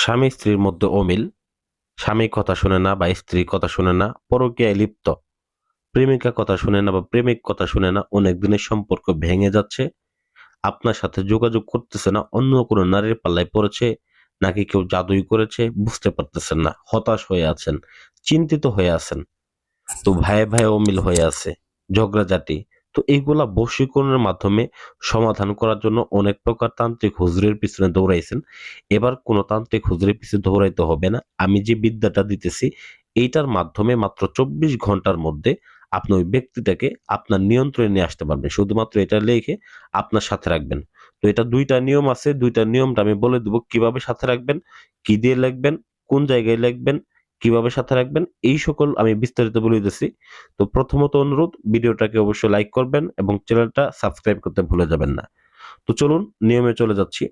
স্বামী স্ত্রীর মধ্যে অমিল। স্বামী কথা শুনে না বা স্ত্রী কথা শুনে না, পরকীয়ায় লিপ্ত। প্রেমিকা কথা শুনে না বা প্রেমিক কথা শুনে না, অনেক দিনের সম্পর্ক ভেঙে যাচ্ছে। আপনার সাথে যোগাযোগ করতেছে না, অন্য কোনো নারীর পাল্লায় পড়েছে, নাকি কেউ জাদুই করেছে, বুঝতে পারতেছেন না, হতাশ হয়ে আছেন, চিন্তিত হয়ে আছেন। তো ভাই ভাই অমিল হয়ে আছে, ঝগড়াঝাটি তো এইগুলা বশীকরণের মাধ্যমে সমাধান করার জন্য অনেক প্রকার তান্ত্রিক হুজুরের পিছনে দৌড়াইছেন। এবার কোনো তান্ত্রিক হুজুরের পিছনে দৌড়াইতে হবে না। আমি যে বিদ্যাটা দিতেছি, এইটার মাধ্যমে মাত্র চব্বিশ ঘণ্টার মধ্যে আপনি ওই ব্যক্তিটাকে আপনার নিয়ন্ত্রণে নিয়ে আসতে পারবেন। শুধুমাত্র এটা লিখে আপনার সাথে রাখবেন। তো এটা দুইটা নিয়ম আছে। দুইটা নিয়মটা আমি বলে দেবো কীভাবে সাথে রাখবেন, কি দিয়ে লিখবেন, কোন জায়গায় লিখবেন কীভাবে সাথে রাখবেন? এই সকল আমি বিস্তারিত বলে দিতেছি। তো প্রথমত অনুরোধ, ভিডিওটাকে অবশ্যই লাইক করবেন এবং চ্যানেলটা সাবস্ক্রাইব করতে ভুলে যাবেন না। তো চলুন, নিয়মে চলে যাচ্ছি।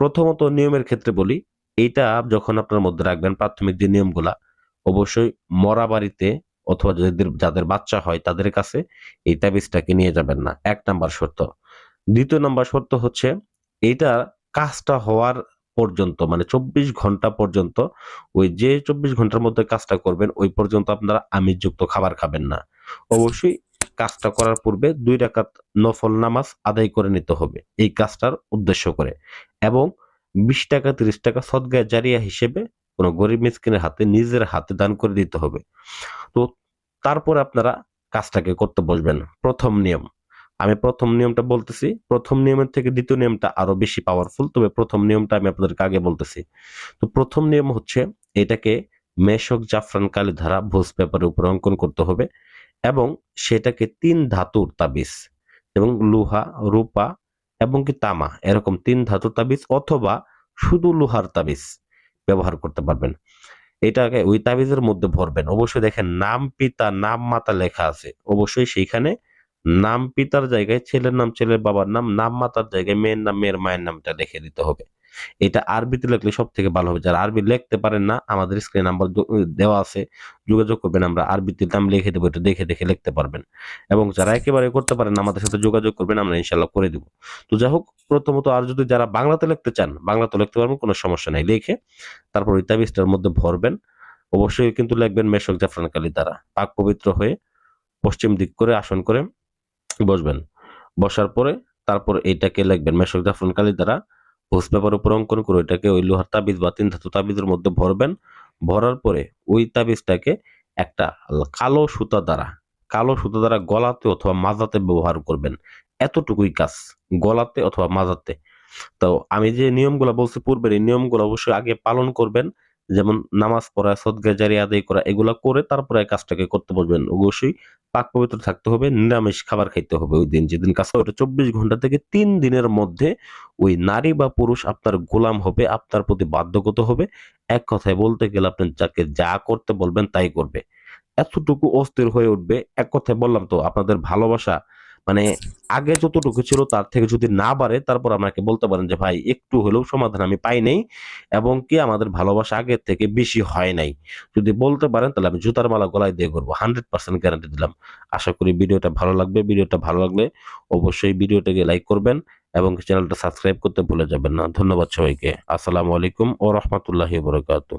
প্রথমত নিয়মের ক্ষেত্রে বলি, এইটা যখন আপনার মধ্যে রাখবেন প্রাথমিক যে নিয়মগুলা, অবশ্যই মরা বাড়িতে অথবা যাদের যাদের বাচ্চা হয় তাদের কাছে এই তাবিজটাকে নিয়ে যাবেন না। এক নাম্বার শর্ত। দ্বিতীয় নাম্বার শর্ত হচ্ছে এইটা কাজটা হওয়ার পর্যন্ত মানে চব্বিশ ঘণ্টা পর্যন্ত, ওই যে চব্বিশ ঘণ্টার মধ্যে কাজটা করবেন, ওই পর্যন্ত আপনারা আমিষযুক্ত খাবার খাবেন না। অবশ্যই কাজটা করার পূর্বে দুই রাকাত নফল নামাজ আদায় করে নিতে হবে, এই কাজটার উদ্দেশ্য করে। এবং বিশ টাকা, তিরিশ টাকা সদগায় জারিয়া হিসেবে কোনো গরিব মিসকিনের হাতে নিজের হাতে দান করে দিতে হবে। তো তারপরে আপনারা কাজটাকে করতে বসবেন। প্রথম নিয়ম আমি প্রথম নিয়মটা বলতেছি, প্রথম নিয়মের থেকে দ্বিতীয় নিয়মটা আরও বেশি পাওয়ারফুল তবে প্রথম নিয়মটা আমি আপনাদেরকে আগে বলতেছি। তো প্রথম নিয়ম হচ্ছে এটাকে মেশক জাফরান কালি ধারা ভোজ পেপারের উপর অঙ্কন করতে হবে এবং সেটাকে তিন ধাতুর তাবিজ এবং লোহা, রূপা এবং কি তামা এরকম তিন ধাতুর তাবিজ অথবা শুধু লোহার তাবিজ ব্যবহার করতে পারবেন। এটাকে ওই তাবিজের মধ্যে ভরবেন। অবশ্যই দেখেন নাম পিতা, নাম মাতা লেখা আছে। অবশ্যই সেইখানে নাম পিতার জায়গায়, ছেলের নাম ছেলের বাবার নাম নাম মাতার জায়গায়, মেয়ের নাম, মেয়ের মায়ের নামটা লিখে দিতে হবে। এটা আরবিতে লিখলে সব থেকে ভালো হবে। যারা আরবি লিখতে পারেন না, আমাদের স্ক্রিন নাম্বার দেওয়া আছে, যোগাযোগ করবেন আমরা। আরবিতে নাম লিখে দেবো, এটা দেখে দেখে লিখতে পারবেন। এবং যারা একেবারে করতে পারেন আমাদের সাথে যোগাযোগ করবেন, আমরা ইনশাল্লাহ করে দিব। তো যাই হোক, প্রথমত আর যদি যারা বাংলাতে লিখতে চান, বাংলাতে লিখতে পারবেন, কোনো সমস্যা নাই। লিখে তারপর ওই তাবিজটার মধ্যে ভরবেন। অবশ্যই কিন্তু লিখবেন মেশক জাফরান কালী দ্বারা। পাক পবিত্র হয়ে পশ্চিম দিক করে আসন করে বসবেন। বসার পরে তারপর এইটাকে লিখবেন, মেশক জাফরান কালী দ্বারা ভোজ পেপার উপর অঙ্কন করে ওইটাকে ওই লোহার তাবিজ বা তিন ধাতু তাবিজের মধ্যে ভরবেন। ভরার পরে ওই তাবিজটাকে একটা কালো সুতা দ্বারা, কালো সুতা দ্বারা গলাতে অথবা মাজাতে ব্যবহার করবেন। এতটুকুই কাজ, গলাতে অথবা মাজাতে। তো আমি যে নিয়মগুলো বলছি, পূর্বের এই নিয়মগুলো অবশ্যই আগে পালন করবেন। যেমন নামাজ পড়া সদগা জারি আদায় করা, এগুলা করে তারপরে কাজটাকে করতে বলবেন অবশ্যই পাক পবিত্র থাকতে হবে, নিরামিষ খাবার খাইতে হবে ওই দিন। যেদিন কাজ ওটা চব্বিশ ঘণ্টা থেকে তিন দিনের মধ্যে ওই নারী বা পুরুষ আপনার গোলাম হবে, আপনার প্রতি বাধ্যগত হবে। এক কথায় বলতে গেলে আপনি যাকে যা করতে বলবেন তাই করবে। এতটুকু অস্থির হয়ে উঠবে। এক কথায় বললাম তো, আপনাদের ভালোবাসা মানে আগে যতটুকু ছিল তার থেকে যদি না বাড়ে, তারপর আমাকে বলতে পারেন যে, ভাই, একটু হলেও সমাধান আমি পাই নাই এবং কি আমাদের ভালোবাসা আগের থেকে বেশি হয় নাই। যদি বলতে পারেন, তাহলে আমি জুতার মালা গলায় দিয়ে করব। হান্ড্রেড পার্সেন্ট গ্যারান্টি দিলাম। আশা করি ভিডিওটা ভালো লাগবে। ভিডিওটা ভালো লাগলে অবশ্যই ভিডিওটাকে লাইক করবেন এবং চ্যানেলটা সাবস্ক্রাইব করতে ভুলে যাবেন না। ধন্যবাদ সবাইকে। আসসালামু আলাইকুম ও রহমতুল্লাহি বরকাতু